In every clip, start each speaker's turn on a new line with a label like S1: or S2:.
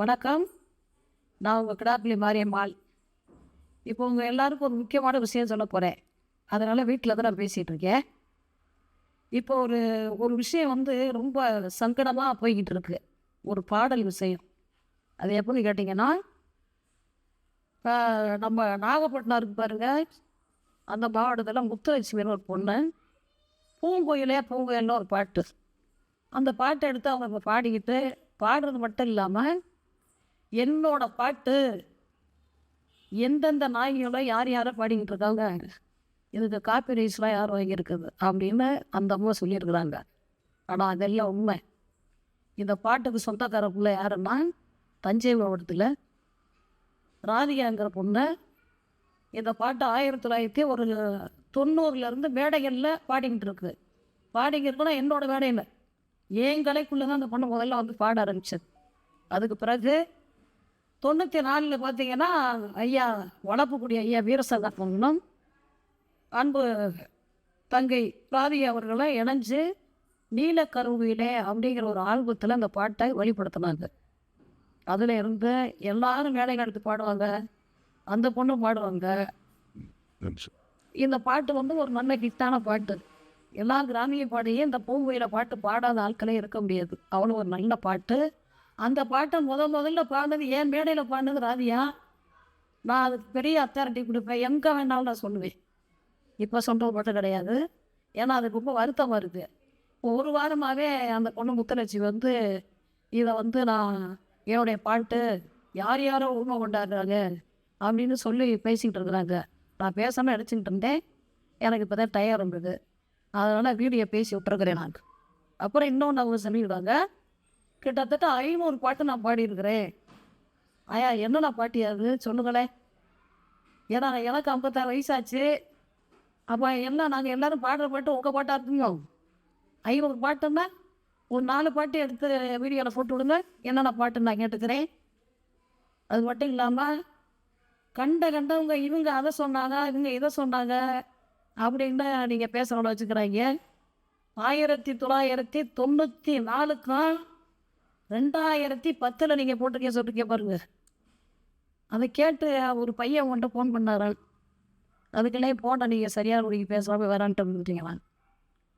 S1: வணக்கம். நான் உங்கள் கிடாப்பிலி மாரியம்மாள். இப்போ உங்கள் எல்லாருக்கும் ஒரு முக்கியமான விஷயம் சொல்ல போகிறேன் அதனால் வீட்டில் தான் நான் பேசிகிட்டு இருக்கேன். இப்போ ஒரு ஒரு விஷயம் வந்து ரொம்ப சங்கடமாக போய்கிட்டு இருக்கு. ஒரு பாடல் விஷயம். அது எப்படின்னு கேட்டிங்கன்னா நம்ம நாகப்பட்டினம் இருக்கு பாருங்கள் அந்த மாவட்டத்தில் முத்துலட்சுமின்னு ஒரு பொண்ணு. பூங்கோயிலே பூங்கோயில்னு ஒரு பாட்டு. அந்த பாட்டை எடுத்து அவங்க பாடிக்கிட்டு பாடுறது மட்டும் இல்லாமல் என்னோட பாட்டு எந்தெந்த நாய்களோ யார் யாரோ பாடிக்கிட்டு இருக்காங்க? இதுக்கு காப்பி ரைஸ்லாம் யார் வாங்கியிருக்குது? அப்படின்னு அந்த அம்மா சொல்லியிருக்கிறாங்க. ஆனால் அதெல்லாம் உண்மை. இந்த பாட்டுக்கு சொந்தக்கார பிள்ளை யாருன்னா தஞ்சை மாவட்டத்தில் ராதிகாங்கிற பொண்ணு. இந்த பாட்டு ஆயிரத்தி தொள்ளாயிரத்தி ஒரு தொண்ணூறுலேருந்து மேடைகளில் பாடிக்கிட்டு இருக்குது பாடிக்கிறதுனா இருக்குன்னா என்னோட மேடையில். என் கலைக்குள்ளே தான் அந்த பொண்ணு முதல்ல வந்து பாட ஆரம்பிச்சது. அதுக்கு பிறகு தொண்ணூற்றி நாலில் பார்த்தீங்கன்னா ஐயா வளர்ப்புக்குடி ஐயா வீரசங்கர் பொண்ணும் அன்பு தங்கை ராதி அவர்களை இணைஞ்சு நீலக்கருவியிலே அப்படிங்கிற ஒரு ஆல்பத்தில் அந்த பாட்டை வெளிப்படுத்தினாங்க. அதில் இருந்து எல்லாரும் மேடையில் எடுத்து பாடுவாங்க அந்த பொண்ணு பாடுவாங்க. இந்த பாட்டு வந்து ஒரு நல்ல ஹிட்டான பாட்டு. எல்லா கிராமிய பாடியும் இந்த பூங்குயில பாட்டு பாடாத ஆட்களே இருக்க முடியாது. அவ்வளோ ஒரு நல்ல பாட்டு. அந்த பாட்டை முத முதல்ல பாடினது ஏன் மேடையில் பாடினது ராதியா? நான் அதுக்கு பெரிய அத்தாரிட்டி கொடுப்பேன். எங்கே வேணாலும் நான் சொல்லுவேன். இப்போ சொல்கிறது மட்டும் கிடையாது. ஏன்னா அதுக்கு ரொம்ப வருத்தம் வருது ஒரு வாரமாகவே அந்த பொண்ணு முத்தலட்சி வந்து இதை வந்து நான் என்னுடைய பாட்டு யார் யாரோ உண்மை கொண்டாடுறாங்க அப்படின்னு சொல்லி பேசிக்கிட்டு இருக்கிறாங்க. நான் பேசாமல் அடிச்சுக்கிட்டு இருந்தேன். எனக்கு இப்போ தான் டயர் இருந்தது. அதனால் வீடியோ பேசி விட்டுருக்குறேன் நான். அப்புறம் இன்னொன்று அவங்க சொல்லிடுவாங்க கிட்டத்தட்ட ஐநூறு பாட்டு நான் பாடியிருக்கிறேன். ஐயா என்னடா பாட்டி அது? சொல்லுங்களேன் ஏன்னா எனக்கு ஐம்பத்தாறு வயசாச்சு. அப்போ என்ன நாங்கள் எல்லோரும் பாடுற பாட்டு உங்கள் பாட்டாக இருக்குங்க ஐநூறு பாட்டுன்னா ஒரு நாலு பாட்டு எடுத்து வீடியோவில் போட்டு விடுங்க. என்னென்ன பாட்டு நான் கேட்டுக்கிறேன். அது மட்டும் இல்லாமல் கண்ட கண்டவங்க இவங்க அதை சொன்னாங்க இவங்க இதை சொன்னாங்க அப்படின்னு நீங்கள் பேசுகிறோட வச்சுக்கிறாங்க. ஆயிரத்தி தொள்ளாயிரத்தி தொண்ணூற்றி நாலுக்கும் ரெண்டாயிரத்தி பத்தில் நீங்கள் போட்டிருக்கீங்க சொல்லிருக்கீங்க பாருங்க. அதை கேட்டு ஒரு பையன் உன்கிட்ட ஃபோன் பண்ணாரான் அதுக்குள்ளே போன நீங்கள் சரியான முடிக்கு பேசாமல் வேறான்ட்டு வந்துட்டீங்களா?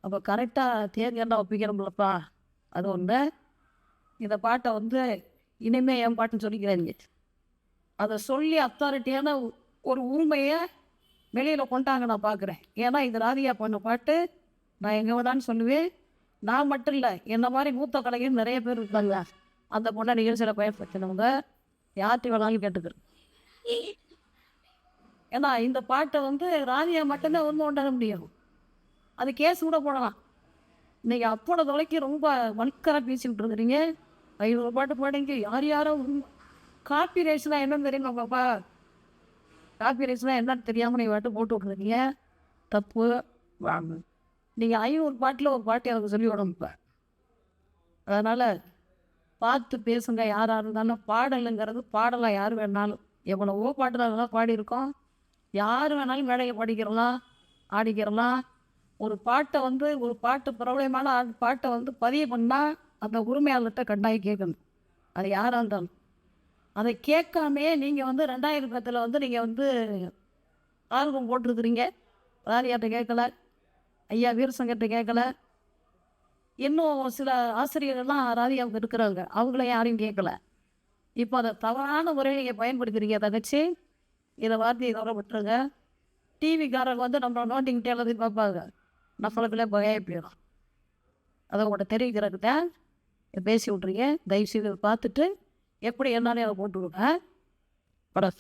S1: அப்போ கரெக்டாக தேதியெல்லாம் ஒப்பிக்கிறோம்லப்பா அது ஒன்று இந்த பாட்டை வந்து இனிமே என் பாட்டுன்னு சொல்லிக்கிறாங்க அதை சொல்லி அத்தாரிட்டியான ஒரு உரிமையை வெளியில் கொண்டாங்க நான் பார்க்குறேன். ஏன்னா இது ராதியா பண்ண பாட்டு. நான் எங்கே தான் சொல்லுவேன். நான் மட்டும் இல்லை என்ன மாதிரி மூத்த கலைஞர் நிறைய பேர் இருக்காங்க. அந்த பொண்ணை நிகழ்ச்சியில் பயன்படுத்தினவங்க யார்கிட்ட வேணாலும் கேட்டுக்கிறேன். ஏன்னா இந்த பாட்டை வந்து ராதியா மட்டும்தான் உண்மை கொண்டாட முடியும். அது கேஸ் கூட போடலாம். நீங்கள் அப்போட தொலைக்கு ரொம்ப வன்கராக பேசிக்கிட்டு இருக்கிறீங்க. ஐநூறு பாட்டு பாடுங்க. யார் யாரோ காப்பி ரைஸ்லாம் என்னன்னு தெரியுமா பாப்பா? காப்பி ரைஸ்லாம் என்னன்னு தெரியாமல் நீங்கள் பாட்டு போட்டு விட்ருக்கீங்க தப்பு. வாங்க நீங்கள் ஐநூறு பாட்டில் ஒரு பாட்டு எனக்கு சொல்லி விடணும் இப்போ. அதனால் பார்த்து பேசுங்க யாராக இருந்தாலும் பாடலுங்கிறது பாடலாம் யார் வேணாலும். எவ்வளவோ பாட்டு பாடியிருக்கோம். யார் வேணாலும் மேடையை பாடிக்கிறலாம் ஆடிக்கிறலாம். ஒரு பாட்டை வந்து ஒரு பாட்டு பிரபலமான பாட்டை வந்து பதிவு பண்ணால் அந்த உரிமையாளர்கிட்ட கண்டாயி கேட்கணும். அது யாராக இருந்தாலும். அதை கேட்காமே நீங்கள் வந்து ரெண்டாயிரம் பத்தில் வந்து நீங்கள் வந்து ஆர்வம் போட்டிருக்கிறீங்க. யார்கிட்ட கேட்கல? ஐயா வீரசங்கர்கிட்ட கேட்கல இன்னும் சில ஆசிரியர்கள்லாம் ராதியாவுக்கு இருக்கிறாங்க. அவங்கள யாரையும் கேட்கல இப்போ அதை தவறான முறையில் நீங்கள் பயன்படுத்துகிறீங்க தங்கச்சி. இதை வார்த்தையை தவிர விட்டுருங்க. டிவிக்காரங்க வந்து நம்மளை நோட்டிங்கிட்டே எல்லாத்தையும் பார்ப்பாங்க. நம்மளுக்குள்ளே பயம் போயிடும் அதை உங்கள்கிட்ட தெரிவிக்கிறதுக்கு தான் பேசி விட்றீங்க தயவுசெய்து பார்த்துட்டு எப்படி என்னன்னு அதை போட்டு விடுங்க. படம்